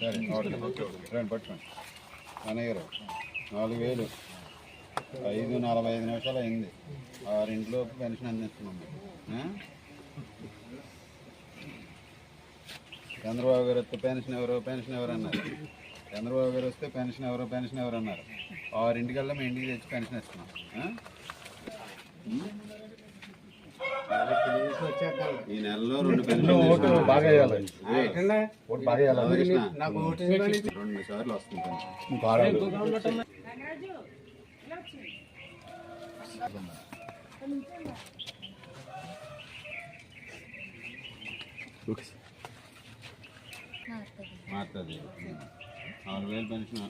సరే రండి పట్టుకోండి అనగారు నాలుగు వేలు ఐదు నలభై ఐదు నిమిషాలు అయింది ఆరింట్లో పెన్షన్ అందిస్తున్నాం చంద్రబాబు గారు వస్తే పెన్షన్ ఎవరు పెన్షన్ ఎవరు అన్నారు చంద్రబాబు గారు వస్తే పెన్షన్ ఎవరు పెన్షన్ ఎవరు అన్నారు ఆరింటికల్లా మీ ఇంటికి తెచ్చి పెన్షన్ ఇస్తున్నాం ఈ నెలలో రెండు రెండు సార్లు వస్తుంది పెన్షన్. మారుతుంది. నాలుగు వేలు పెన్షన్.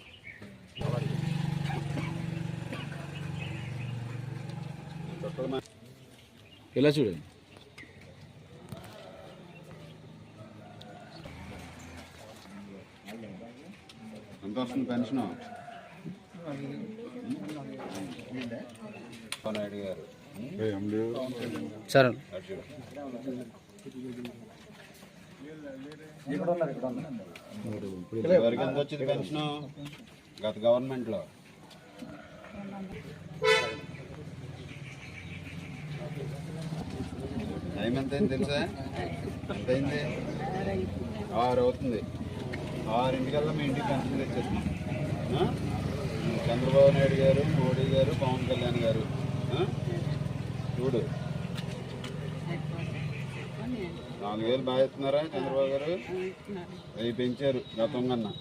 మా- ఇలా చూడండి? ఎంత వస్తుంది పెన్షన్? నాయుడు గారు సరే. ఎవరికి ఎంత వచ్చింది పెన్షన్? గత గవర్నమెంట్లో టైం ఎంత అయింది తెలుసా? ఎంత అయింది ఆరు అవుతుంది. ఆరింటికల్లా మీ ఇంటికి పెన్షన్ తెచ్చేస్తున్నాం. చంద్రబాబు నాయుడు గారు మోడీ గారు పవన్ కళ్యాణ్ గారు. చూడు. నాలుగు వేలు బాగా ఇస్తున్నారా చంద్రబాబు గారు? అవి పెంచారు గతం కన్నా.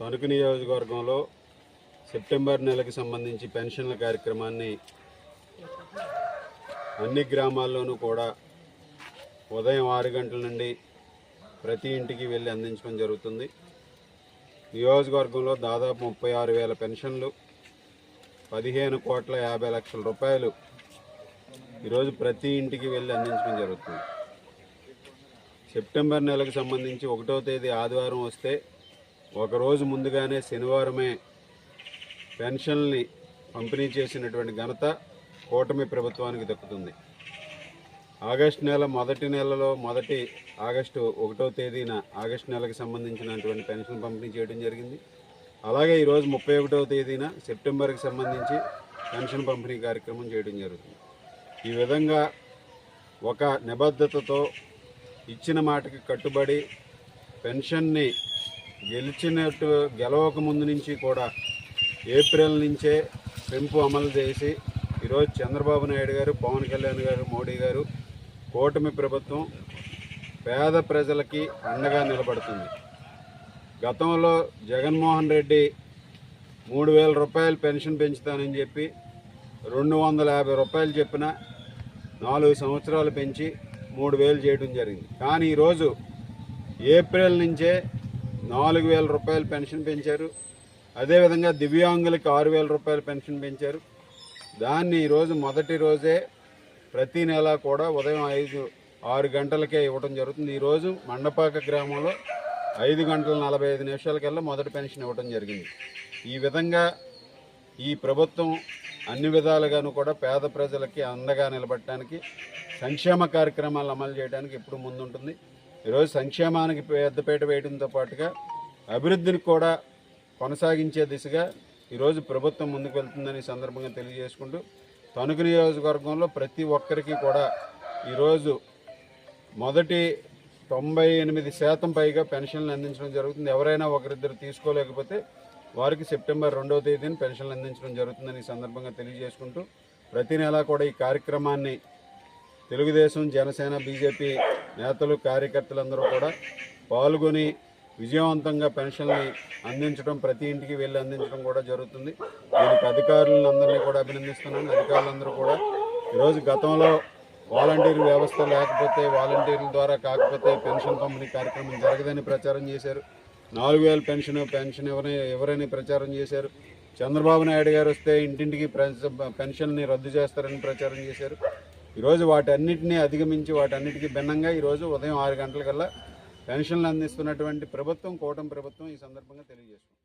తణుకు నియోజకవర్గంలో సెప్టెంబర్ నెలకు సంబంధించి పెన్షన్ల కార్యక్రమాన్ని అన్ని గ్రామాల్లోనూ కూడా ఉదయం ఆరు గంటల నుండి ప్రతి ఇంటికి వెళ్ళి అందించడం జరుగుతుంది. నియోజకవర్గంలో దాదాపు ముప్పై ఆరు వేల పెన్షన్లు పదిహేను కోట్ల యాభై లక్షల రూపాయలు ఈరోజు ప్రతి ఇంటికి వెళ్ళి అందించడం జరుగుతుంది. సెప్టెంబర్ నెలకు సంబంధించి ఒకటో తేదీ ఆదివారం వస్తే ఒకరోజు ముందుగానే శనివారమే పెన్షన్ని పంపిణీ చేసినటువంటి ఘనత కూటమి ప్రభుత్వానికి దక్కుతుంది. ఆగస్టు నెల మొదటి నెలలో మొదటి ఆగస్టు ఒకటో తేదీన ఆగస్టు నెలకు సంబంధించినటువంటి పెన్షన్ పంపిణీ చేయడం జరిగింది. అలాగే ఈరోజు ముప్పై ఒకటవ తేదీన సెప్టెంబర్కి సంబంధించి పెన్షన్ పంపిణీ కార్యక్రమం చేయడం జరుగుతుంది. ఈ విధంగా ఒక నిబద్ధతతో ఇచ్చిన మాటకి కట్టుబడి పెన్షన్ని గెలిచినట్టు గెలవక ముందు నుంచి కూడా ఏప్రిల్ నుంచే పెంపు అమలు చేసి ఈరోజు చంద్రబాబు నాయుడు గారు పవన్ కళ్యాణ్ గారు మోడీ గారు కూటమి ప్రభుత్వం పేద ప్రజలకి అండగా నిలబడుతుంది. గతంలో జగన్మోహన్ రెడ్డి మూడు వేల రూపాయలు పెన్షన్ పెంచుతానని చెప్పి రెండు వందల యాభై రూపాయలు చెప్పిన నాలుగు సంవత్సరాలు పెంచి మూడు వేలు చేయడం జరిగింది. కానీ ఈరోజు ఏప్రిల్ నుంచే నాలుగు వేల రూపాయలు పెన్షన్ పెంచారు. అదేవిధంగా దివ్యాంగులకి ఆరు వేల రూపాయలు పెన్షన్ పెంచారు. దాన్ని ఈరోజు మొదటి రోజే ప్రతి నెల కూడా ఉదయం ఐదు ఆరు గంటలకే ఇవ్వడం జరుగుతుంది. ఈరోజు మండపాక గ్రామంలో ఐదు గంటల నలభై ఐదు నిమిషాలకల్లా మొదటి పెన్షన్ ఇవ్వడం జరిగింది. ఈ విధంగా ఈ ప్రభుత్వం అన్ని విధాలుగాను కూడా పేద ప్రజలకి అండగా నిలబడటానికి సంక్షేమ కార్యక్రమాలు అమలు చేయడానికి ఎప్పుడు ముందుంటుంది. ఈరోజు సంక్షేమానికి పెద్దపీట వేయడంతో పాటుగా అభివృద్ధిని కూడా కొనసాగించే దిశగా ఈరోజు ప్రభుత్వం ముందుకు వెళ్తుందని సందర్భంగా తెలియజేసుకుంటూ తణుకు నియోజకవర్గంలో ప్రతి ఒక్కరికి కూడా ఈరోజు మొదటి తొంభై ఎనిమిది శాతం పైగా పెన్షన్లు అందించడం జరుగుతుంది. ఎవరైనా ఒకరిద్దరు తీసుకోలేకపోతే వారికి సెప్టెంబర్ రెండవ తేదీన పెన్షన్లు అందించడం జరుగుతుందని ఈ సందర్భంగా తెలియజేసుకుంటూ ప్రతి నెలా కూడా ఈ కార్యక్రమాన్ని తెలుగుదేశం జనసేన బీజేపీ నేతలు కార్యకర్తలందరూ కూడా పాల్గొని విజయవంతంగా పెన్షన్ని అందించడం ప్రతి ఇంటికి వెళ్ళి అందించడం కూడా జరుగుతుంది. దీనికి అధికారులను అందరినీ కూడా అభినందిస్తున్నాను. అధికారులందరూ కూడా ఈరోజు గతంలో వాలంటీర్ వ్యవస్థ లేకపోతే వాలంటీర్ల ద్వారా కాకపోతే పెన్షన్ పంపిణీ కార్యక్రమం జరగదని ప్రచారం చేశారు. నాలుగు వేల పెన్షన్ పెన్షన్ ఎవరైనా ఎవరని ప్రచారం చేశారు? చంద్రబాబు నాయుడు గారు వస్తే ఇంటింటికి పెన్షన్ని రద్దు చేస్తారని ప్రచారం చేశారు. ఈరోజు వాటన్నిటిని అధిగమించి వాటన్నిటికీ భిన్నంగా ఈరోజు ఉదయం ఆరు గంటలకల్లా పెన్షన్లు అందిస్తున్నటువంటి ప్రభుత్వం కూటమి ప్రభుత్వం ఈ సందర్భంగా తెలియజేస్తుంది.